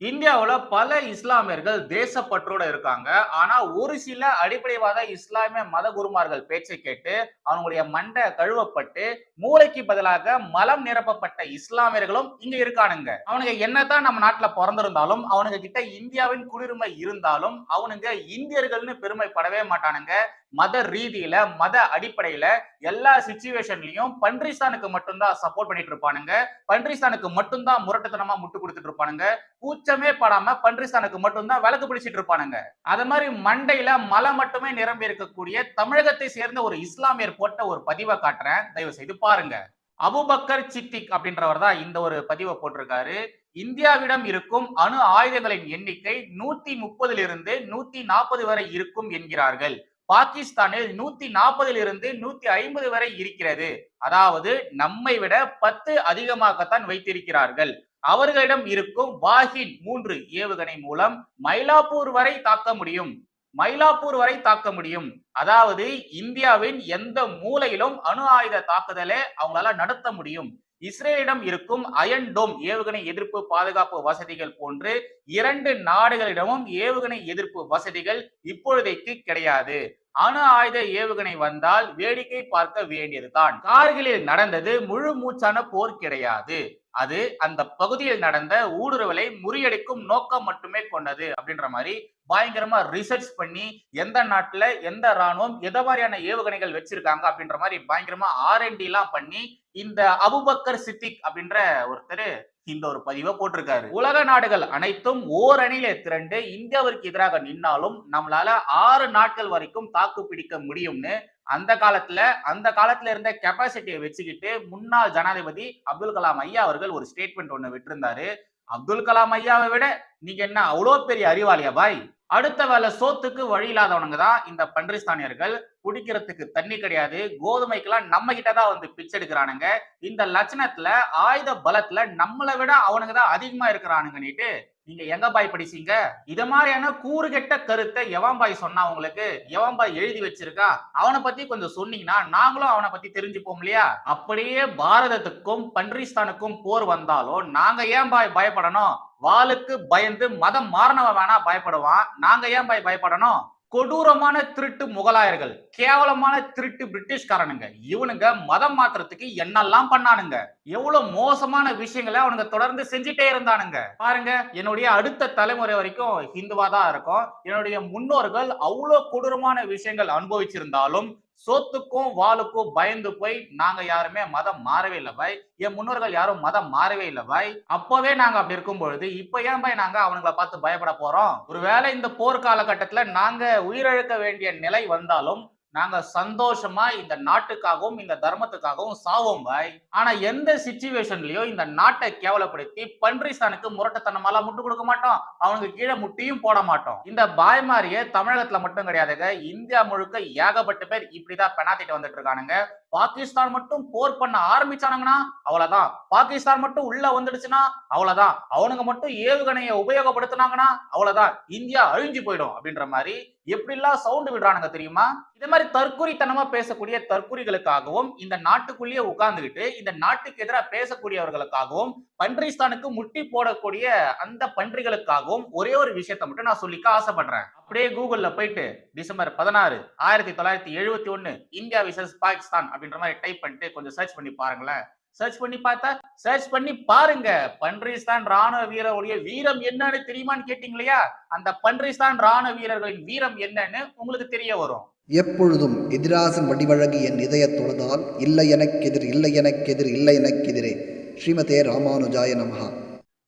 இந்தியாவில் பல இஸ்லாமியர்கள் தேசப்பற்றோட இருக்காங்க. ஆனா ஒரு சில அடிப்படைவாத இஸ்லாமிய மத குருமார்கள் பேச்சை கேட்டு அவங்களுடைய மண்டை கழுவப்பட்டு மூளைக்கு பதிலாக மலம் நிரப்பப்பட்ட இஸ்லாமியர்களும் இங்க இருக்கானுங்க. அவனுங்க என்னதான் நம்ம நாட்டுல பிறந்திருந்தாலும் அவனுங்க கிட்ட இந்தியாவின் குளிர்மை இருந்தாலும் அவனுங்க இந்தியர்கள்னு பெருமைப்படவே மாட்டானுங்க. மத ரீதியில மத அடிப்படையில எல்லா சுச்சுவேஷன்லயும் பன்றிஸ்தானுக்கு மட்டும்தான் சப்போர்ட் பண்ணிட்டு இருப்பானுங்க. பன்றிஸ்தானுக்கு மட்டும்தான் முரட்டுத்தனமா முட்டு கொடுத்துட்டு இருப்பானுங்க. கூச்சமே படாம பன்றிஸ்தானுக்கு மட்டும்தான் விளக்கு பிடிச்சிட்டு இருப்பானுங்க. அது மாதிரி மண்டையில மலை மட்டுமே நிரம்பி இருக்கக்கூடிய தமிழகத்தை சேர்ந்த ஒரு இஸ்லாமியர் போட்ட ஒரு பதிவை காட்டுறேன். தயவு செய்து பாருங்க. அபுபக்கர் சித்திக் அப்படின்றவர் தான் இந்த ஒரு பதிவை போட்டிருக்காரு. இந்தியாவிடம் இருக்கும் அணு ஆயுதங்களின் எண்ணிக்கை நூத்தி முப்பதிலிருந்து நூத்தி நாற்பது வரை இருக்கும் என்கிறார்கள். பாகிஸ்தானில் நூத்தி நாற்பதில் இருந்து நூத்தி ஐம்பது வரை இருக்கிறது. அதாவது நம்மை விட பத்து அதிகமாகத்தான் வைத்திருக்கிறார்கள். அவர்களிடம் இருக்கும் வாஹின் மூன்று ஏவுகணை மூலம் மயிலாப்பூர் வரை தாக்க முடியும். மயிலாப்பூர் வரை தாக்க முடியும். அதாவது இந்தியாவின் எந்த மூலையிலும் அணு ஆயுத தாக்குதலை அவங்களால நடத்த முடியும். இஸ்ரேலிடம் இருக்கும் அயன் டோம் ஏவுகணை எதிர்ப்பு பாதுகாப்பு வசதிகள் போன்று இரண்டு நாடுகளிடமும் ஏவுகணை எதிர்ப்பு வசதிகள் இப்பொழுதைக்கு கிடையாது. அணு ஆயுத ஏவுகணை வந்தால் வேடிக்கை பார்க்க வேண்டியதுதான். கார்கிலில் நடந்தது முழு மூச்சான போர் கிடையாது. அது அந்த பகுதியில் நடந்த ஊடுருவலை முறியடிக்கும் நோக்கம் மட்டுமே கொண்டது அப்படின்ற மாதிரி பயங்கரமா ரிசர்ச் பண்ணி எந்த நாட்டுல எந்த ராணுவம் எத மாதிரியான ஏவுகணைகள் வச்சிருக்காங்க அப்படின்ற மாதிரி பயங்கரமா ஆர்என்டி எல்லாம் பண்ணி இந்த அபுபக்கர் சித்திக் அப்படின்ற ஒருத்தர் இந்த ஒரு பதிவை போட்டிருக்காரு. உலக நாடுகள் அனைத்தும் ஓர் திரண்டு இந்தியாவிற்கு எதிராக நின்னாலும் நம்மளால ஆறு நாட்கள் வரைக்கும் தாக்கு பிடிக்க முடியும்னு அந்த காலத்துல அந்த காலத்துல இருந்த கெப்பாசிட்டியை வச்சுக்கிட்டு முன்னாள் ஜனாதிபதி அப்துல் கலாம் ஐயா அவர்கள் ஒரு ஸ்டேட்மெண்ட் ஒண்ணு விட்டிருந்தாரு. அப்துல் கலாம் ஐயாவை விட நீங்க என்ன அவ்வளோ பெரிய அறிவாளியா பாய்? அடுத்த வேலை சோத்துக்கு வழி இல்லாதவனுங்க தான் இந்த பன்றிஸ்தானியர்கள். குடிக்கிறதுக்கு தண்ணி கிடையாது. கோதுமைக்கெல்லாம் நம்ம கிட்ட தான் வந்து பிச்செடுக்கிறானுங்க இந்த லட்சணத்துல ஆயுத பலத்துல நம்மளை விட அவனுங்க தான் அதிகமா இருக்கிறானுங்கன்னுட்டு நீங்க எங்க பாய் படிச்சீங்க? இத மாதிரியான கூறுகெட்ட கருத்தை எவன் பாய் சொன்னா உங்களுக்கு? எவன் பாய் எழுதி வச்சிருக்கா? அவனை பத்தி கொஞ்சம் சொன்னீங்கன்னா நாங்களும் அவனை பத்தி தெரிஞ்சுப்போம் இல்லையா? அப்படியே பாரதத்துக்கும் பன்றிஸ்தானுக்கும் போர் வந்தாலும் நாங்க ஏன் பாய் பயப்படணும்? வாளுக்கு பயந்து மதம் மாறினவன் வேணா பயப்படுவான். நாங்க ஏன் பாய் பயப்படணும்? கொடூரமான திருட்டு முகலாயர்கள் கேவலமான திருட்டு பிரிட்டிஷ்காரனுங்க. இவனுங்க மதம் மாத்திரத்துக்கு என்னெல்லாம் பண்ணானுங்க? எவ்வளவு மோசமான விஷயங்களை அவனுங்க தொடர்ந்து செஞ்சுட்டே இருந்தானுங்க. பாருங்க என்னுடைய அடுத்த தலைமுறை வரைக்கும் ஹிந்துவா தான் இருக்கும். என்னுடைய முன்னோர்கள் அவ்வளவு கொடூரமான விஷயங்கள் அனுபவிச்சிருந்தாலும் சோத்துக்கும் வாளுக்கும் பயந்து போய் நாங்க யாருமே மதம் மாறவே இல்லை பாய். என் முன்னோர்கள் யாரும் மதம் மாறவே இல்லை பாய். அப்பவே நாங்க அப்படி இருக்கும் பொழுது இப்ப ஏன் பாய் நாங்க அவனுங்களை பார்த்து பயப்பட போறோம்? ஒருவேளை இந்த போர் காலகட்டத்துல நாங்க உயிரிழக்க வேண்டிய நிலை வந்தாலும் நாங்க சந்தோஷமா இந்த நாட்டுக்காகவும் இந்த தர்மத்துக்காகவும் சாவோம் பாய். ஆனா எந்த சுச்சுவேஷன்லயும் இந்த நாட்டை கேவலப்படுத்தி பன்றிஸ்தானுக்கு முரட்டத்தனமால முட்டு கொடுக்க மாட்டோம். அவனுக்கு கீழே முட்டியும் போட மாட்டோம். இந்த பாய்மாரிய தமிழகத்துல மட்டும் கிடையாதுங்க. இந்தியா முழுக்க ஏகப்பட்ட பேர் இப்படிதான் பெணாத்திட்டு வந்துட்டு இருக்கானுங்க. பாகிஸ்தான் மட்டும் போர் பண்ண ஆரம்பிச்சானுங்கன்னா அவ்வளவுதான். பாகிஸ்தான் மட்டும் உள்ள வந்துடுச்சுன்னா அவ்வளவுதான். அவனுங்க மட்டும் ஏவுகணையை உபயோகப்படுத்தினாங்கன்னா அவ்வளவுதான். இந்தியா அழிஞ்சு போயிடும் அப்படின்ற மாதிரி எப்படிலாம் சவுண்டு விடுறானுங்க தெரியுமா? இதே மாதிரி தற்குறித்தனமா பேசக்கூடிய தற்குறிகளுக்காகவும் இந்த நாட்டுக்குள்ளேயே உட்கார்ந்துகிட்டு இந்த நாட்டுக்கு எதிராக பேசக்கூடியவர்களுக்காகவும் பன்றிஸ்தானுக்கு முட்டி போடக்கூடிய அந்த பன்றிகளுக்காகவும் ஒரே ஒரு விஷயத்த மட்டும் நான் சொல்லிக்க ஆசைப்படுறேன். அப்படியே கூகுள்ல போயிட்டு டிசம்பர் பதினாறு ஆயிரத்தி தொள்ளாயிரத்தி எழுபத்தி ஒன்னு இந்தியா விசஸ் பாகிஸ்தான் அப்படின்ற மாதிரி டைப் பண்ணிட்டு கொஞ்சம் சர்ச் பண்ணி பாருங்களேன். சர்ச் பண்ணி பார்த்தா சர்ச் பண்ணி பாருங்க. பன்றிஸ்தான் ராணுவ வீரருடைய வீரம் என்னன்னு தெரியுமான்னு கேட்டீங்க இல்லையா அந்த பன்றிஸ்தான் ராணுவ வீரர்களின் வீரம் என்னன்னு உங்களுக்கு தெரிய வரும். எப்பொழுதும் எதிராசன் வடிவழகு என் இதய தொழுதால் இல்லை எனக்கெதிர் இல்லை எனக்கெதிர் இல்லை எனக்கெதிரே ஸ்ரீமதே ராமானுஜாய நமஹா.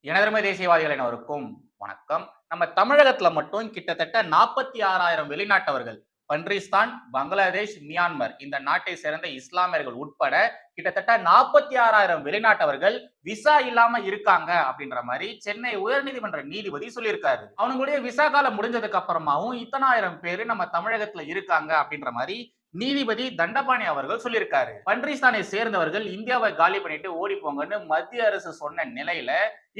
எனதர்மை தேசியவாதிகள் அனைவருக்கும் வணக்கம். நம்ம தமிழகத்துல மட்டும் கிட்டத்தட்ட நாற்பத்தி ஆறாயிரம் வெளிநாட்டவர்கள் பன்றிஸ்தான் பங்களாதேஷ் மியான்மர் இந்த நாட்டை சேர்ந்த இஸ்லாமியர்கள் உட்பட கிட்டத்தட்ட நாற்பத்தி ஆறாயிரம் வெளிநாட்டவர்கள் விசா இல்லாம இருக்காங்க அப்படின்ற மாதிரி சென்னை உயர்நீதிமன்ற நீதிபதி சொல்லியிருக்காரு. அவனுங்களுடைய விசா காலம் முடிஞ்சதுக்கு அப்புறமாவும் இத்தனாயிரம் பேரு நம்ம தமிழகத்துல இருக்காங்க அப்படின்ற மாதிரி நீதிபதி தண்டபாணி அவர்கள் சொல்லியிருக்காரு. பன்றிஸ்தானை சேர்ந்தவர்கள் இந்தியாவை காலி பண்ணிட்டு ஓடி போங்கன்னு மத்திய அரசு சொன்ன நிலையில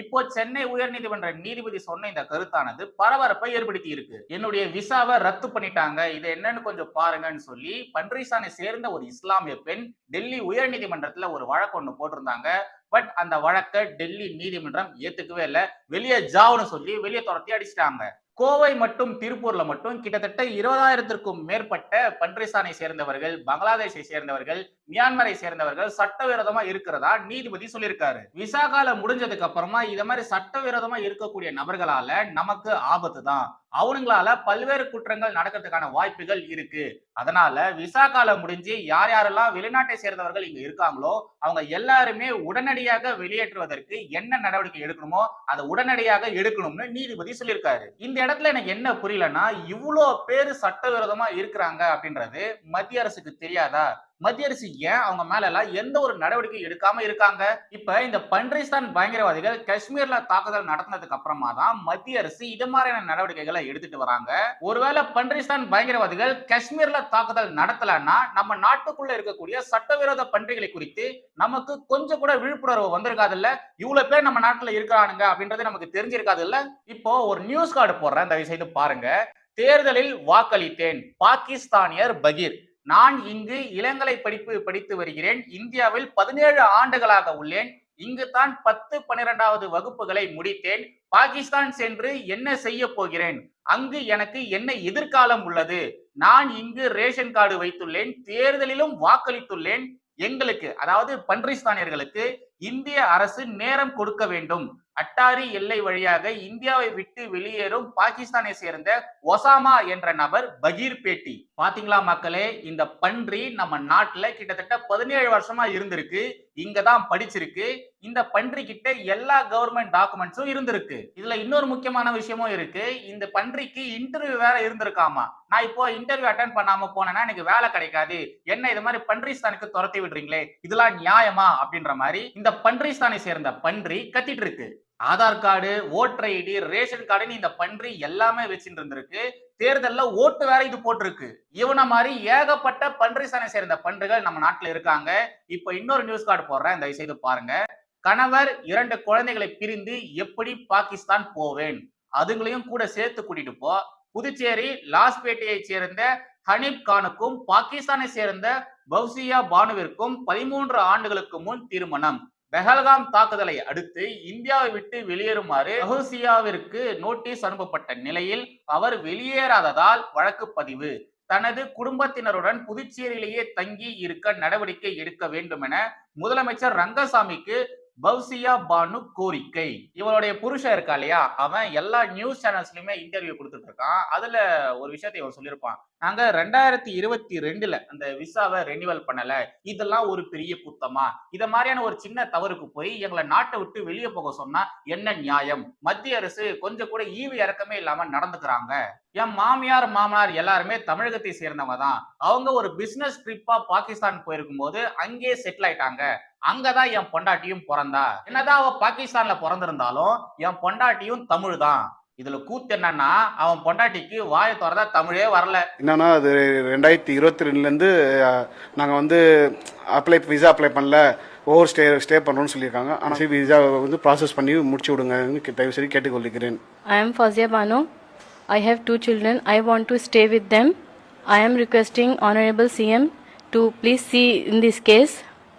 இப்போ சென்னை உயர்நீதிமன்ற நீதிபதி சொன்ன இந்த கருத்தானது பரபரப்பை ஏற்படுத்தி இருக்கு என்னுடைய விசாவை ரத்து பண்ணிட்டாங்க. இது என்னன்னு கொஞ்சம் பாருங்கன்னு சொல்லி பன்றிஸ்தானை சேர்ந்த ஒரு இஸ்லாமிய பெண் டெல்லி உயர்நீதிமன்றத்துல ஒரு வழக்கு ஒண்ணு போட்டிருந்தாங்க. பட் அந்த வழக்கை டெல்லி நீதிமன்றம் ஏத்துக்கவே இல்லை. வெளியே ஜாவுன்னு சொல்லி வெளியே துரத்தி அடிச்சிட்டாங்க. கோவை மற்றும் திருப்பூர்ல மட்டும் கிட்டத்தட்ட இருபதாயிரத்திற்கும் மேற்பட்ட பன்றிஸ்தானை சேர்ந்தவர்கள் பங்களாதேஷை சேர்ந்தவர்கள் மியான்மரை சேர்ந்தவர்கள் சட்டவிரோதமா இருக்கிறதா நீதிபதி சொல்லியிருக்காரு. விசா காலம் முடிஞ்சதுக்கு அப்புறமா இத மாதிரி சட்டவிரோதமா இருக்கக்கூடிய நபர்களால நமக்கு ஆபத்து தான் அவனுங்களால பல்வேறு குற்றங்கள் நடக்கிறதுக்கான வாய்ப்புகள் இருக்கு. அதனால விசா காலம் முடிஞ்சு யார் யாரெல்லாம் வெளிநாட்டை சேர்ந்தவர்கள் இங்க இருக்காங்களோ அவங்க எல்லாருமே உடனடியாக வெளியேற்றுவதற்கு என்ன நடவடிக்கை எடுக்கணுமோ அதை உடனடியாக எடுக்கணும்னு நீதிபதி சொல்லியிருக்காரு. இந்த இடத்துல எனக்கு என்ன புரியலன்னா இவ்வளோ பேர் சட்டவிரோதமா இருக்கிறாங்க அப்படின்றது மத்திய அரசுக்கு தெரியாதா? மத்திய அரசு ஏன் அவங்க மேல எல்லாம் எந்த ஒரு நடவடிக்கை எடுக்காம இருக்காங்க? இப்ப இந்த பன்றிஸ்தான் பயங்கரவாதிகள் காஷ்மீர்ல தாக்குதல் நடத்தினதுக்கு அப்புறமா தான் மத்திய அரசு இது மாதிரியான நடவடிக்கைகளை எடுத்துட்டு வராங்க. ஒருவேளை பன்றிஸ்தான் பயங்கரவாதிகள் காஷ்மீர்ல தாக்குதல் நடத்தலன்னா நம்ம நாட்டுக்குள்ள இருக்கக்கூடிய சட்டவிரோத பன்றிகளை குறித்து நமக்கு கொஞ்சம் கூட விழிப்புணர்வு வந்திருக்காது இல்ல இவ்வளவு பேர் நம்ம நாட்டுல இருக்கிறானுங்க அப்படின்றது நமக்கு தெரிஞ்சிருக்காது இல்ல இப்போ ஒரு நியூஸ் கார்டு போடுறேன். தயவு செய்து பாருங்க. தேர்தலில் வாக்களித்தேன். பாகிஸ்தானியர் பகீர். நான் இங்கு இளங்கலை படிப்பு படித்து வருகிறேன். இந்தியாவில் பதினேழு ஆண்டுகளாக உள்ளேன். இங்குதான் பத்து பன்னிரண்டாவது வகுப்புகளை முடித்தேன். பாகிஸ்தான் சென்று என்ன செய்ய போகிறேன்? அங்கு எனக்கு என்ன எதிர்காலம் உள்ளது? நான் இங்கு ரேஷன் கார்டு வைத்துள்ளேன். தேர்தலிலும் வாக்களித்துள்ளேன். எங்களுக்கு அதாவது பன்றிஸ்தானியர்களுக்கு இந்திய அரசு நேரம் கொடுக்க வேண்டும். அட்டாரி எல்லை வழியாக இந்தியாவை விட்டு வெளியேறும் பாகிஸ்தானை சேர்ந்த ஒசாமா என்ற நபர் பகீர் பேட்டி. பாத்தீங்களா மக்களே இந்த பன்றி நம்ம நாட்டுல கிட்டத்தட்ட பதினேழு வருஷமா இருந்திருக்கு. இங்கதான் படிச்சிருக்கு. இந்த பன்றி கிட்ட எல்லா கவர்மெண்ட் டாக்குமெண்ட்ஸும் இருந்திருக்கு. இதுல இன்னொரு முக்கியமான விஷயமும் இருக்கு. இந்த பன்றிக்கு இன்டர்வியூ வேற இருந்திருக்காமா? நான் இப்போ இன்டர்வியூ அட்டன் பண்ணாம போனேன்னா எனக்கு வேலை கிடைக்காது. என்ன இது மாதிரி பன்றிஸ்தானுக்கு துரத்தி விடுறீங்களே? இதெல்லாம் நியாயமா? அப்படின்ற மாதிரி இந்த பன்றிஸ்தானை சேர்ந்த பன்றி கத்திட்டு இருக்கு. Aadhaar card voter ID ration கார்டுன்னு இந்த பன்றி எல்லாமே வச்சுட்டு இருந்திருக்கு. தேர்தலில் ஓட்டு வேற இது போட்டிருக்கு. இவனை மாதிரி ஏகப்பட்ட பன்றிஸ்தானை சேர்ந்த பன்றிகள் நம்ம நாட்டில் இருக்காங்க. இப்போ இன்னொரு நியூஸ் கார்டு போடுறேன். தயவு செய்து பாருங்க. கணவர் இரண்டு குழந்தைகளை பிரிந்து எப்படி பாகிஸ்தான் போவேன்? அதுங்களையும் கூட சேர்த்து கூட்டிட்டு போ. புதுச்சேரி லாஸ்பேட்டையை சேர்ந்த ஹனீப் கானுக்கும் பாகிஸ்தானை சேர்ந்த பவுசியா பானுவிற்கும் பதிமூன்று ஆண்டுகளுக்கு முன் திருமணம். பெஹல்காம் தாக்குதலை அடுத்து இந்தியாவை விட்டு வெளியேறுமாறு பஹூசியாவிற்கு நோட்டீஸ் அனுப்பப்பட்ட நிலையில் அவர் வெளியேறாததால் வழக்கு பதிவு. தனது குடும்பத்தினருடன் புதுச்சேரியிலேயே தங்கி இருக்க நடவடிக்கை எடுக்க வேண்டும் என முதலமைச்சர் ரங்கசாமிக்கு பவ்சியா பானு கோரிக்கை. இவருடைய புருஷன் இருக்கா இல்லையா? அவன் எல்லா நியூஸ் சேனல்ஸ்லயுமே இன்டர்வியூ கொடுத்துட்டு இருக்கான். அதுல ஒரு விஷயத்தை இவன் சொல்லியிருப்பான். நாங்க ரெண்டாயிரத்தி இருபத்தி ரெண்டுல அந்த விசாவை ரெனிவல் பண்ணல. இதெல்லாம் ஒரு பெரிய குத்தமா இத மாதிரியான ஒரு சின்ன தவறுக்கு போய் எங்களை நாட்டை விட்டு வெளியே போக சொன்னா என்ன நியாயம்? மத்திய அரசு கொஞ்சம் கூட ஈவு இறக்கமே இல்லாம நடந்துக்கிறாங்க. என் மாமியார் மாமனார் எல்லாருமே தமிழகத்தை சேர்ந்தவங்க தான் அவங்க ஒரு பிசினஸ் ட்ரிப்பா பாகிஸ்தான் போயிருக்கும் போது அங்கேயே செட்டில் ஆயிட்டாங்க. அங்கதான் என் பொண்டாட்டியும் பிறந்தா. என்னதான் அவ பாகிஸ்தான்ல பிறந்திருந்தாலும் என் பொண்டாட்டியும் தமிழ் தான் இதுல கூத்து என்னன்னா அவன் பொண்டாட்டிக்கு வாய திறந்தா தமிழே வரல. என்னன்னா அது ரெண்டாயிரத்தி இருபத்தி ரெண்டுலேருந்து நாங்கள் வந்து அப்ளை விசா அப்ளை பண்ணல. ஓவர் ஸ்டே ஸ்டே பண்ணுறோம்னு சொல்லியிருக்காங்க. ஆனால் விசா வந்து ப்ராசஸ் பண்ணி முடிச்சு விடுங்க தயவு செய்து கேட்டுக்கொள்கிறேன். I am Fazia Bano. I have two children. I want to stay with them. I am requesting Honorable CM to please see in this case.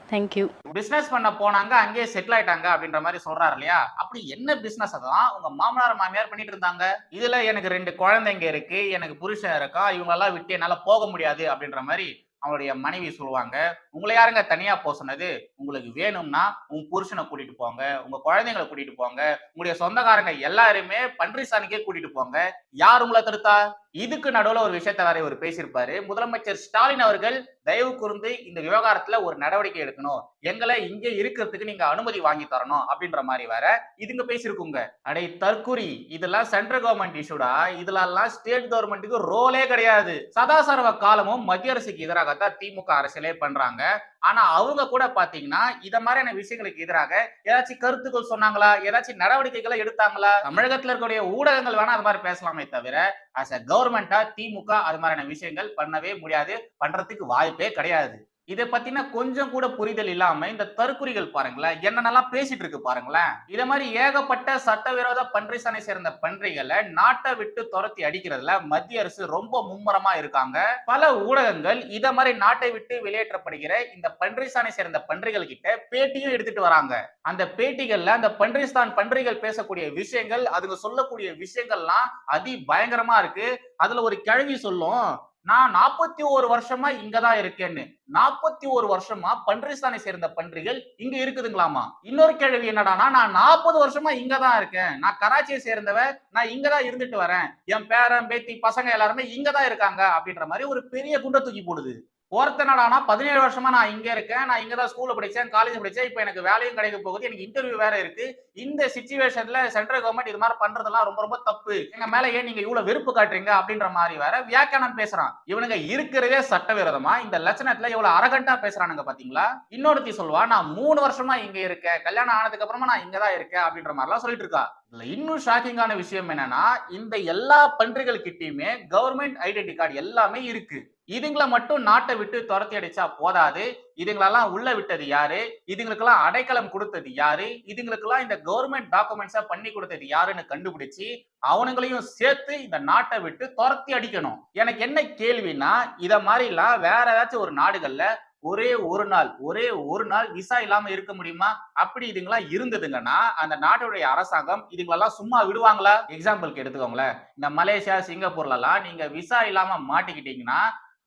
Thank you. Business பண்ண போனாங்க அங்கேயே செட்டில் ஆயிட்டாங்க அப்படின்ற மாதிரி சொல்றாரு இல்லையா அப்படி என்ன பிசினஸ் அதான் உங்க மாமனார் மாமியார் பண்ணிட்டு இருந்தாங்க இதுல எனக்கு ரெண்டு குழந்தைங்க இருக்கு எனக்கு புருஷன் இருக்கா இவங்க எல்லாம் விட்டு என்னால போக முடியாது அப்படின்ற மாதிரி அவனுடைய மனைவி சொல்லுவாங்க உங்களை யாருங்க தனியா போக சொன்னது? உங்களுக்கு வேணும்னா உங்க புருஷனை கூட்டிட்டு போங்க உங்க குழந்தைங்களை கூட்டிட்டு போங்க உங்களுடைய சொந்தக்காரங்க எல்லாருமே பன்றிசாணிக்கே கூட்டிட்டு போங்க. யார் உங்களை தடுத்தா? இதுக்கு நடுவில் ஒரு விஷயத்த வேற இவர் பேசியிருப்பாரு. முதலமைச்சர் ஸ்டாலின் அவர்கள் தயவு கூர்ந்து இந்த விவகாரத்துல ஒரு நடவடிக்கை எடுக்கணும். எங்களை இங்கே இருக்கிறதுக்கு நீங்க அனுமதி வாங்கி தரணும் அப்படின்ற மாதிரி வேற இதுங்க பேசியிருக்குங்க. அடை தற்குறி இதெல்லாம் சென்ட்ரல் கவர்மெண்ட் இஷ்யூடா இதுலெல்லாம் ஸ்டேட் கவர்மெண்ட்டுக்கு ரோலே கிடையாது. சதாசர்வ காலமும் மத்திய அரசுக்கு எதிராகத்தான் திமுக அரசியலே பண்றாங்க. ஆனா அவங்க கூட பாத்தீங்கன்னா இத மாதிரியான விஷயங்களுக்கு எதிராக ஏதாச்சும் கருத்துக்கள் சொன்னாங்களா? ஏதாச்சும் நடவடிக்கைகளை எடுத்தாங்களா? தமிழகத்துல இருக்கக்கூடிய ஊடகங்கள் வேணா அது மாதிரி பேசலாமே தவிர அஸ் அ கவர்மெண்டா திமுக அது மாதிரியான விஷயங்கள் பண்ணவே முடியாது. பண்றதுக்கு வாய்ப்பே கிடையாது. இதை பத்தின கொஞ்சம் கூட புரிதல் இல்லாம இந்த தற்குறிகள் பாருங்களேன் என்னென்னலாம் பேசிட்டு இருக்கு பாருங்களேன். இதை மாதிரி ஏகப்பட்ட சட்டவிரோத பன்றிசானை சேர்ந்த பன்றிகளை நாட்டை விட்டு துரத்தி அடிக்கிறதுல மத்திய அரசு ரொம்ப மும்முரமா இருக்காங்க. பல ஊடகங்கள் இத மாதிரி நாட்டை விட்டு வெளியேற்றப்படுகிற இந்த பன்றிசானை சேர்ந்த பன்றிகள் கிட்ட பேட்டியும் எடுத்துட்டு வராங்க. அந்த பேட்டிகள்ல அந்த பன்றிஸ்தான் பன்றிகள் பேசக்கூடிய விஷயங்கள் அதுங்க சொல்லக்கூடிய விஷயங்கள்லாம் அதி பயங்கரமா இருக்கு. அதுல ஒரு கிழவி சொல்லும் நான் நாற்பத்தி ஒரு வருஷமா இங்கதான் இருக்கேன்னு. நாற்பத்தி ஒரு வருஷமா பன்றிஸ்தானை சேர்ந்த பன்றிகள் இங்க இருக்குதுங்களாமா? இன்னொரு கேள்வி என்னடானா நான் நாற்பது வருஷமா இங்கதான் இருக்கேன். நான் கராச்சியை சேர்ந்தவ நான் இங்கதான் இருந்துட்டு வரேன். என் பேரன் பேத்தி பசங்க எல்லாருமே இங்கதான் இருக்காங்க அப்படின்ற மாதிரி ஒரு பெரிய குண்டை தூக்கி போடுது. ஒருத்தனடானா பதினேழு வருஷமா நான் இங்க இருக்கேன். நான் இங்க தான் ஸ்கூல்ல படிச்சேன் காலேஜ் படிச்சேன். இப்போ எனக்கு வேலையும் கிடைக்க போகுது. எனக்கு இன்டர்வியூ வேற இருக்கு. இந்த சுச்சுவேஷன்ல சென்ட்ரல் கவர்மெண்ட் இது மாதிரி பண்றதெல்லாம் ரொம்ப ரொம்ப தப்பு. எங்க மேல ஏன் நீங்க இவ்வளவு வெறுப்பு காட்டுறீங்க அப்படின்ற மாதிரி வேற வியாக்கியானம் பேசுறான். இவனுங்க இருக்கிறதே சட்டவிரோதமா? இந்த லட்சணத்துல இவ்வளவு அரகண்டா பேசுறானுங்க பாத்தீங்களா? இன்னொருத்தி சொல்லுவா நான் மூணு வருஷமா இங்க இருக்கேன். கல்யாணம் ஆனதுக்கு அப்புறமா நான் இங்கதான் இருக்கேன். அப்படின்ற மாதிரி எல்லாம் சொல்லிட்டு இருக்கா. இதுல இன்னும் ஷாக்கிங்கான விஷயம் என்னன்னா இந்த எல்லா பன்றிகள் கிட்டயுமே கவர்மெண்ட் ஐடென்டி கார்டு எல்லாமே இருக்கு. இதுங்களை மட்டும் நாட்டை விட்டு துரத்தி அடிச்சா போதாது. இதுங்களெல்லாம் உள்ள விட்டது யாரு? இதுங்களுக்கெல்லாம் அடைக்கலம் கொடுத்தது யாரு? இதுங்களுக்கெல்லாம் இந்த கவர்மெண்ட் டாக்குமெண்ட்ஸா பண்ணி கொடுத்தது யாருன்னு கண்டுபிடிச்சு அவனுங்களையும் சேர்த்து இந்த நாட்டை விட்டு துரத்தி அடிக்கணும். எனக்கு என்ன கேள்வினா இத மாதிரிலாம் வேற ஏதாச்சும் ஒரு நாடுகள்ல ஒரே ஒரு நாள் ஒரே ஒரு நாள் விசா இல்லாம இருக்க முடியுமா? அப்படி இதுங்களாம் இருந்ததுங்கன்னா அந்த நாட்டுடைய அரசாங்கம் இதுங்களெல்லாம் சும்மா விடுவாங்களா? எக்ஸாம்பிளுக்கு எடுத்துக்கோங்களேன். இந்த மலேசியா சிங்கப்பூர்ல எல்லாம் நீங்க விசா இல்லாம மாட்டிக்கிட்டீங்கன்னா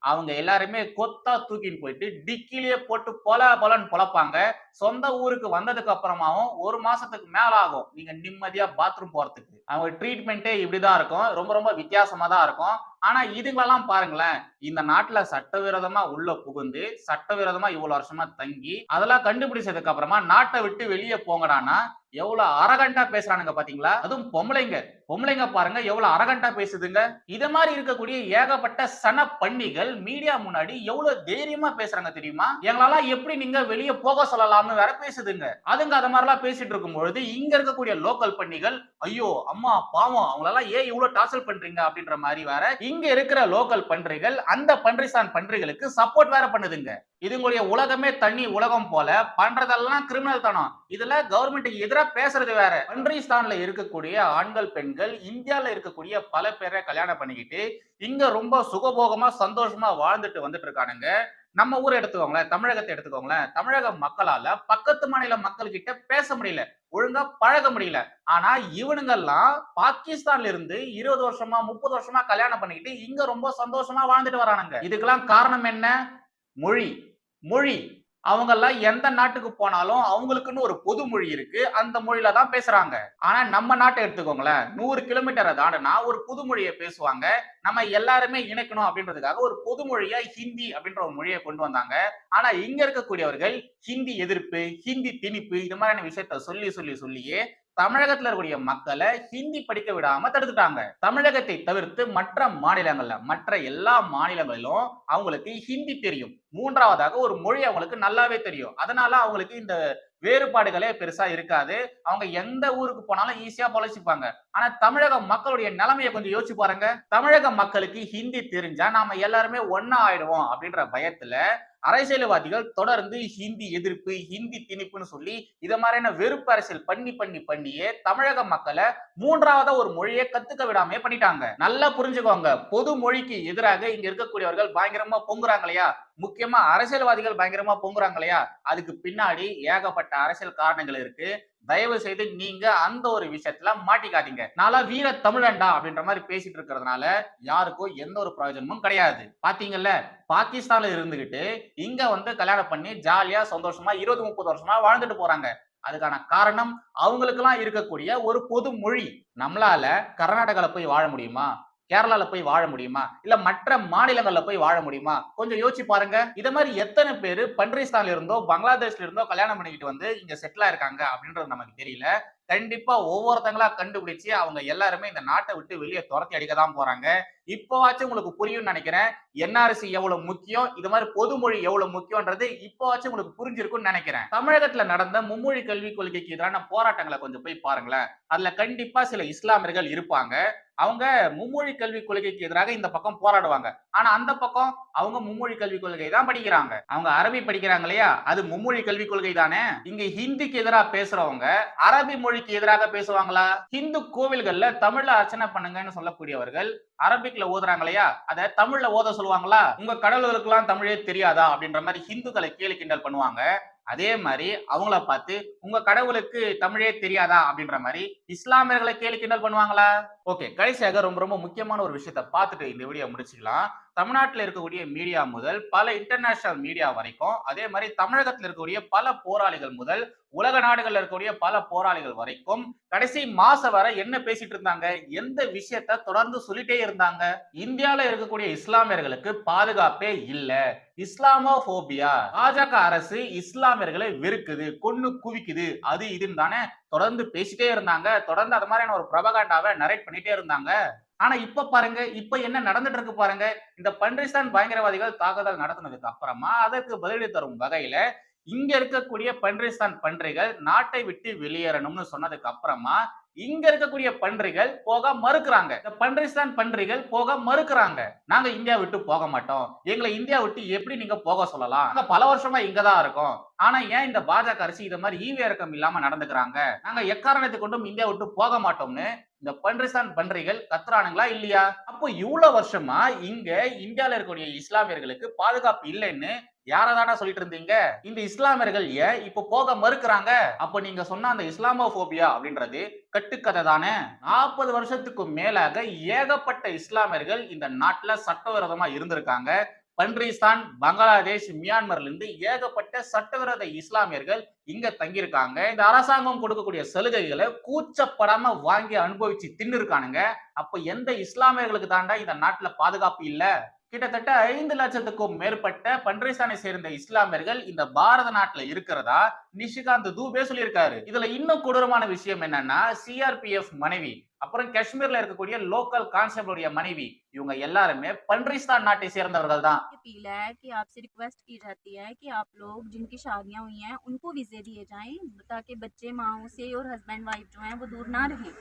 அவங்க எல்லாருமே கொத்தா தூக்கின்னு போயிட்டு டிக்கிலேயே போட்டு பொல பொலன்னு பொழப்பாங்க சொந்த ஊருக்கு வந்ததுக்கு அப்புறமாவும் ஒரு மாசத்துக்கு மேல ஆகும் நீங்க நிம்மதியா பாத்ரூம் போறதுக்கு. அவங்க ட்ரீட்மெண்ட்டே இப்படிதான் இருக்கும். ரொம்ப ரொம்ப வித்தியாசமா தான் இருக்கும். ஆனா இதுங்களெல்லாம் பாருங்களேன். இந்த நாட்டுல சட்டவிரோதமா உள்ள புகுந்து சட்டவிரோதமா இவ்வளவு வருஷமா தங்கி அதெல்லாம் கண்டுபிடிச்சதுக்கு அப்புறமா நாட்டை விட்டு வெளியே போங்கடானா எவ்வளவு அரகண்டா பேசுறானுங்க பாத்தீங்களா? அதுவும் பொம்பளைங்க. பொம்பளைங்க பாருங்க எவ்வளவு அரகண்டா பேசுதுங்க. இத மாதிரி இருக்கக்கூடிய ஏகப்பட்ட சன பண்ணிகள் மீடியா முன்னாடி எவ்வளவு தைரியமா பேசுறாங்க தெரியுமா? எங்களால எப்படி நீங்க வெளியே போக சொல்லலாம் சொல்லலாம்னு வேற பேசுதுங்க. அதுங்க அத மாதிரிலாம் பேசிட்டு இருக்கும் பொழுது இங்க இருக்கக்கூடிய லோக்கல் பண்ணிகள் ஐயோ அம்மா பாவம் அவங்களெல்லாம் ஏன் இவ்வளவு டார்ச்சர் பண்றீங்க? அப்படின்ற மாதிரி வேற இங்க இருக்கிற லோக்கல் பன்றிகள் அந்த பன்றிசான் பன்றிகளுக்கு சப்போர்ட் வேற பண்ணுதுங்க. இதுங்களுடைய உலகமே தண்ணி உலகம் போல பண்றதெல்லாம் கிரிமினல் தனம். இதுல கவர்மெண்ட்டுக்கு எதிராக பேசுறது வேற. பன்றிஸ்தான்ல இருக்கக்கூடிய ஆண்கள் பெண்கள் இந்தியால இருக்கக்கூடிய பல பேரை கல்யாணம் பண்ணிக்கிட்டு இங்க ரொம்ப சுகபோகமா சந்தோஷமா வாழ்ந்துட்டு வந்துட்டு இருக்கானுங்க. நம்ம ஊரை எடுத்துக்கோங்களேன் தமிழகத்தை எடுத்துக்கோங்களேன். தமிழக மக்களால பக்கத்து மாநில மக்கள் கிட்ட பேச முடியல ஒழுங்கா பழக முடியல. ஆனா இவனுங்கெல்லாம் பாகிஸ்தான்ல இருந்து இருபது வருஷமா முப்பது வருஷமா கல்யாணம் பண்ணிக்கிட்டு இங்க ரொம்ப சந்தோஷமா வாழ்ந்துட்டு வரானுங்க. இதுக்கெல்லாம் காரணம் என்ன? மொழி. மொழி. அவங்க எல்லாம் எந்த நாட்டுக்கு போனாலும் அவங்களுக்குன்னு ஒரு பொது மொழி இருக்கு. அந்த மொழியில தான் பேசுறாங்க. ஆனா நம்ம நாட்டை எடுத்துக்கோங்களேன். நூறு கிலோமீட்டரை தாண்டினா ஒரு புது மொழியை பேசுவாங்க. நம்ம எல்லாருமே இணைக்கணும் அப்படின்றதுக்காக ஒரு பொது மொழியா ஹிந்தி அப்படின்ற ஒரு மொழியை கொண்டு வந்தாங்க. ஆனா இங்க இருக்கக்கூடியவர்கள் ஹிந்தி எதிர்ப்பு ஹிந்தி திணிப்பு இது மாதிரியான விஷயத்த சொல்லி சொல்லி சொல்லியே தமிழகத்துல இருக்கக்கூடிய மக்களை ஹிந்தி படிக்க விடாம தடுத்துட்டாங்க. தமிழகத்தை தவிர்த்து மற்ற மாநிலங்கள்ல மற்ற எல்லா மாநிலங்களிலும் அவங்களுக்கு ஹிந்தி தெரியும். மூன்றாவதாக ஒரு மொழி அவங்களுக்கு நல்லாவே தெரியும். அதனால அவங்களுக்கு இந்த வேறுபாடுகளே பெருசா இருக்காது. அவங்க எந்த ஊருக்கு போனாலும் ஈஸியா பொழைச்சிப்பாங்க. ஆனா தமிழக மக்களுடைய நிலைமையை கொஞ்சம் யோசிச்சு பாருங்க. தமிழக மக்களுக்கு ஹிந்தி தெரிஞ்சா நாம எல்லாருமே ஒன்னா ஆயிடுவோம் அப்படின்ற பயத்துல அரசியல்வாதிகள் தொடர்ந்து ஹிந்தி எதிர்ப்பு ஹிந்தி திணிப்புன்னு சொல்லி இத மாதிரியான வெறுப்பு அரசியல் பண்ணி பண்ணி பண்ணியே தமிழக மக்களை மூன்றாவதா ஒரு மொழியை கத்துக்க விடாமே பண்ணிட்டாங்க. நல்லா புரிஞ்சுக்கோங்க. பொது மொழிக்கு எதிராக இங்க இருக்கக்கூடியவர்கள் பயங்கரமா பொங்குறாங்க இல்லையா? முக்கியமா அரசியல்வாதிகள் பயங்கரமா பொங்குறாங்க இல்லையா? அதுக்கு பின்னாடி ஏகப்பட்ட அரசியல் காரணங்கள் இருக்கு. தயவு செய்து நீங்க அந்த ஒரு விஷயத்துல மாட்டிக்காதீங்க. நாளா வீர தமிழண்டா அப்படின்ற மாதிரி பேசிட்டு இருக்கிறதுனால யாருக்கும் எந்த ஒரு பிரயோஜனமும் கிடையாது. பாத்தீங்கல்ல? பாகிஸ்தான்ல இருந்துகிட்டு இங்க வந்து கல்யாணம் பண்ணி ஜாலியா சந்தோஷமா இருபது முப்பது வருஷமா வாழ்ந்துட்டு போறாங்க. அதுக்கான காரணம் அவங்களுக்கெல்லாம் இருக்கக்கூடிய ஒரு பொது மொழி. நம்மளால கர்நாடகால போய் வாழ முடியுமா? கேரளால போய் வாழ முடியுமா? இல்ல மற்ற மாநிலங்கள்ல போய் வாழ முடியுமா? கொஞ்சம் யோசிச்சு பாருங்க. இத மாதிரி எத்தனை பேர் பன்றிஸ்தான்ல இருந்தோ பங்களாதேஷ்ல இருந்தோ கல்யாணம் பண்ணிக்கிட்டு வந்து இங்க செட்டில் ஆயிருக்காங்க அப்படின்றது நமக்கு தெரியல. கண்டிப்பா ஒவ்வொருத்தங்களா கண்டுபிடிச்சு அவங்க எல்லாருமே இந்த நாட்டை விட்டு வெளியே துரத்தி அடிக்க தான் போறாங்க. இப்போவாச்சும் உங்களுக்கு புரியும்னு நினைக்கிறேன். என்ஆர்சி எவ்வளவு முக்கியம்? இது மாதிரி பொதுமொழி எவ்வளவு முக்கியம்ன்றது இப்போவாச்சும் உங்களுக்கு புரிஞ்சிருக்கும்னு நினைக்கிறேன். தமிழகத்துல நடந்த மும்மொழி கல்விக் கொள்கைக்கு எதிரான போராட்டங்களை கொஞ்சம் போய் பாருங்களேன். அதுல கண்டிப்பா சில இஸ்லாமியர்கள் இருப்பாங்க. அவங்க மும்மொழி கல்விக் கொள்கைக்கு எதிராக இந்த பக்கம் போராடுவாங்க. ஆனா அந்த பக்கம் அவங்க மும்மொழி கல்விக் கொள்கை தான் படிக்கிறாங்க. அவங்க அரபி படிக்கிறாங்க இல்லையா? அது மும்மொழி கல்விக் கொள்கை தானே இங்க ஹிந்திக்கு எதிராக பேசுறவங்க அரபி மொழி மொழிக்கு எதிராக பேசுவாங்களா? ஹிந்து கோவில்கள்ல தமிழ்ல அர்ச்சனை பண்ணுங்கன்னு சொல்லக்கூடியவர்கள் அரபிக்ல ஓதுறாங்க இல்லையா? அத தமிழ்ல ஓத சொல்லுவாங்களா? உங்க கடவுளுக்கெல்லாம் தமிழே தெரியாதா? அப்படின்ற மாதிரி ஹிந்துக்களை கேலி கிண்டல் பண்ணுவாங்க. அதே மாதிரி அவங்கள பார்த்து உங்க கடவுளுக்கு தமிழே தெரியாதா? அப்படின்ற மாதிரி இஸ்லாமியர்களை கேலி கிண்டல் பண்ணுவாங்களா? ஓகே கடைசியாக ரொம்ப ரொம்ப முக்கியமான ஒரு விஷயத்த பார்த்துட்டு இந்த வீடியோ முடிச்சுக்கலாம். தமிழ்நாட்டில் இருக்கக்கூடிய மீடியா முதல் பல இன்டர்நேஷனல் மீடியா வரைக்கும் அதே மாதிரி தமிழகத்தில் இருக்கக்கூடிய பல போராளிகள் முதல் உலக நாடுகளில் இருக்கக்கூடிய பல போராளிகள் வரைக்கும் கடைசி மாசம் வரை என்ன பேசிட்டு இருந்தாங்க? எந்த விஷயத்த தொடர்ந்து சொல்லிட்டே இருந்தாங்க? இந்தியால இருக்கக்கூடிய இஸ்லாமியர்களுக்கு பாதுகாப்பே இல்ல. இஸ்லாமோபோபியா. பாஜக அரசு இஸ்லாமியர்களை வெறுக்குது கொன்னு குவிக்குது. அது இதுன்னு தானே தொடர்ந்து பேசிட்டே இருந்தாங்க. தொடர்ந்து அது மாதிரியான ஒரு பிரபகாண்டாவை நரேட் பண்ணிட்டே இருந்தாங்க. ஆனா இப்ப பாருங்க இப்ப என்ன நடந்துட்டு இருக்கு பாருங்க இந்த பன்றிஸ்தான் பயங்கரவாதிகள் தாக்குதல் நடத்தினதுக்கு அப்புறமா அதற்கு பதிலடி தரும் வகையில இங்க இருக்கக்கூடிய பன்றிஸ்தான் பன்றிகள் நாட்டை விட்டு வெளியேறணும்னு சொன்னதுக்கு அப்புறமா இங்க இருக்கக்கூடிய பன்றிகள் போக மறுக்கிறாங்க. இந்த பன்றிஸ்தான் பன்றிகள் போக மறுக்கிறாங்க. நாங்க இந்தியா விட்டு போக மாட்டோம். எங்களை இந்தியா விட்டு எப்படி நீங்க போக சொல்லலாம்? பல வருஷமா இங்கதான் இருக்கோம். ஆனா ஏன் இந்த பாஜக அரசு இத மாதிரி ஈவிறக்கம் இல்லாம நடந்துக்கிறாங்க? நாங்க எக்காரணத்தை கொண்டும் இந்தியா விட்டு போக மாட்டோம்னு? இந்த பன்றிஸ்தான் பன்றிகள் கத்துறானுங்களா இல்லையா? அப்போ இவ்வளவு வருஷமா இங்க இந்தியால இருக்கக்கூடிய இஸ்லாமியர்களுக்கு பாதுகாப்பு இல்லைன்னு யாரதாடா சொல்லிட்டு இருந்தீங்க? இந்த இஸ்லாமியர்கள் ஏன் இப்ப போக மறுக்கிறாங்க? அப்ப நீங்க சொன்ன அந்த இஸ்லாமோபோபியா அப்படின்றது கட்டுக்கதை தானே? நாற்பது வருஷத்துக்கு மேலாக ஏகப்பட்ட இஸ்லாமியர்கள் இந்த நாட்டுல சட்டவிரோதமா இருந்திருக்காங்க. பன்றிஸ்தான் பங்களாதேஷ் மியான்மர்ல இருந்து ஏகப்பட்ட சட்டவிரோத இஸ்லாமியர்கள் இங்க தங்கியிருக்காங்க. இந்த அரசாங்கம் கொடுக்கக்கூடிய சலுகைகளை கூச்சப்படாம வாங்கி அனுபவிச்சு தின்னு இருக்கானுங்க அப்ப எந்த இஸ்லாமியர்களுக்கு தாண்டா இந்த நாட்டுல பாதுகாப்பு இல்ல? கிட்டத்தட்ட ஐந்து லட்சத்துக்கும் மேற்பட்ட பன்றைசானை சேர்ந்த இஸ்லாமியர்கள் இந்த பாரத நாட்டுல இருக்கிறதா? நிஷிகாந்த் தூபே சொல்லியிருக்காரு. இதுல இன்னும் கொடூரமான விஷயம் என்னன்னா சிஆர்பிஎஃப் மனைவி அப்புறம் காஷ்மீர்ல இருக்கக்கூடிய லோக்கல் கான்ஸ்டபிளுடைய மனைவி இவங்க எல்லாருமே பன்றிஸ்தான் நாட்டை சேர்ந்தவர்கள் தான் अपील है कि आपसे रिक्वेस्ट की जाती है कि आप लोग जिनकी शादियां हुई हैं उनको वीज़े दिए जाएं ताकि बच्चे माओ से और हस्बैंड वाइफ जो हैं वो दूर ना रहें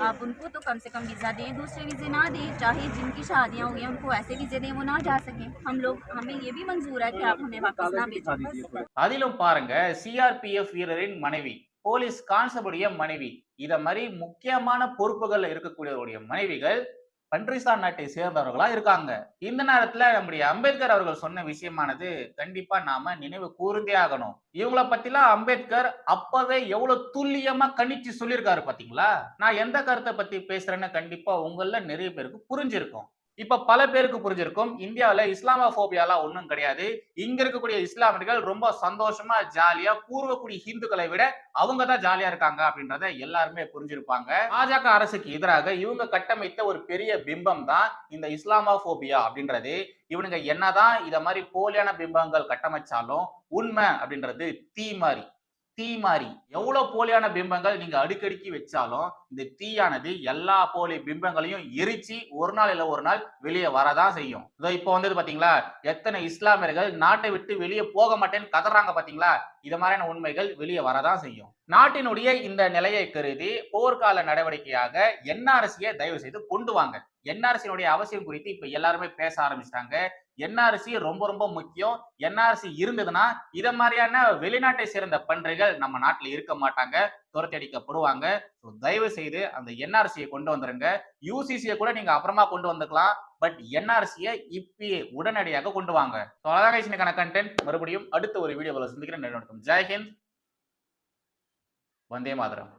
आप उनको तो कम से कम वीज़ा दें दूसरे वीज़े ना दें चाहे जिनकी शादियां हुई हैं उनको ऐसे वीज़े दें वो ना जा सकें हम लोग हमें ये भी मंजूर है कि आप हमें वापस ना भेजें அதிலும் பாருங்க சிஆர்பிஎஃப் வீரரின் மனைவி போலீஸ் கான்ஸ்டபிளுடைய மனைவி இத மாதிரி முக்கியமான பொறுப்புகள்ல இருக்கக்கூடியவருடைய மனைவிகள் பன்றிஸ்தான் நாட்டை சேர்ந்தவர்களா இருக்காங்க. இந்த நேரத்துல நம்முடைய அம்பேத்கர் அவர்கள் சொன்ன விஷயமானது கண்டிப்பா நாம நினைவு கூர்ந்தே ஆகணும். இவங்கள பத்திலாம் அம்பேத்கர் அப்பவே எவ்வளவு துல்லியமா கணிச்சு சொல்லியிருக்காரு பாத்தீங்களா? நான் எந்த கருத்தை பத்தி பேசுறேன்னு கண்டிப்பா உங்கள நிறைய பேருக்கு புரிஞ்சிருக்கும். இப்ப பல பேருக்கு புரிஞ்சிருக்கும். இந்தியாவுல இஸ்லாமோபியாலாம் ஒண்ணும் கிடையாது. இங்க இருக்கக்கூடிய இஸ்லாமியர்கள் ரொம்ப சந்தோஷமா ஜாலியா பூர்வக்குடி ஹிந்துக்களை விட அவங்க தான் ஜாலியா இருக்காங்க அப்படின்றத எல்லாருமே புரிஞ்சிருப்பாங்க. பாஜக அரசுக்கு எதிராக இவங்க கட்டமைத்த ஒரு பெரிய பிம்பம் தான் இந்த இஸ்லாமோபியா அப்படின்றது. இவனுங்க என்னதான் இத மாதிரி போலியான பிம்பங்கள் கட்டமைச்சாலும் உண்மை அப்படின்றது தீ மாதிரி தீ மாதிரி எவ்வளவு போலியான பிம்பங்கள் நீங்க அடுக்கடுக்கி வச்சாலும் இந்த தீயானது எல்லா போலி பிம்பங்களையும் எரிச்சு ஒரு நாள் இல்ல ஒரு நாள் வெளியே வரதான் செய்யும். இதோ இப்போ வந்தது பாத்தீங்களா? எத்தனை இஸ்லாமியர்கள் நாட்டை விட்டு வெளியே போக மாட்டேன்னு கதறாங்க பாத்தீங்களா? இது மாதிரியான உண்மைகள் வெளியே வரதான் செய்யும். நாட்டினுடைய இந்த நிலையை கருதி போர்க்கால நடவடிக்கையாக என்ஆர்சியை தயவு செய்து கொண்டு வாங்க. என்ஆர்சியினுடைய அவசியம் குறித்து இப்ப எல்லாருமே பேச ஆரம்பிச்சிட்டாங்க. என்ஆர்சி ரொம்ப ரொம்ப முக்கியம். என்ஆர்சி இருந்ததுன்னா இதை மாதிரியான வெளிநாட்டை சேர்ந்த பன்றிகள் நம்ம நாட்டில் இருக்க மாட்டாங்க துரத்தடிக்கப்படுவாங்க. தயவு செய்து அந்த என்ஆர்சியை கொண்டு வந்துருங்க. யூசிசியை கூட நீங்க அப்புறமா கொண்டு வந்துக்கலாம். பட் என்ஆர்சியை இப்பயே உடனடியாக கொண்டு வாங்க. அழகாக கண்டென்ட் மறுபடியும் அடுத்த ஒரு வீடியோவில் சந்திக்கிறேன். நிறுவனம் ஜெய்ஹிந்த் வந்தே மாதரம்.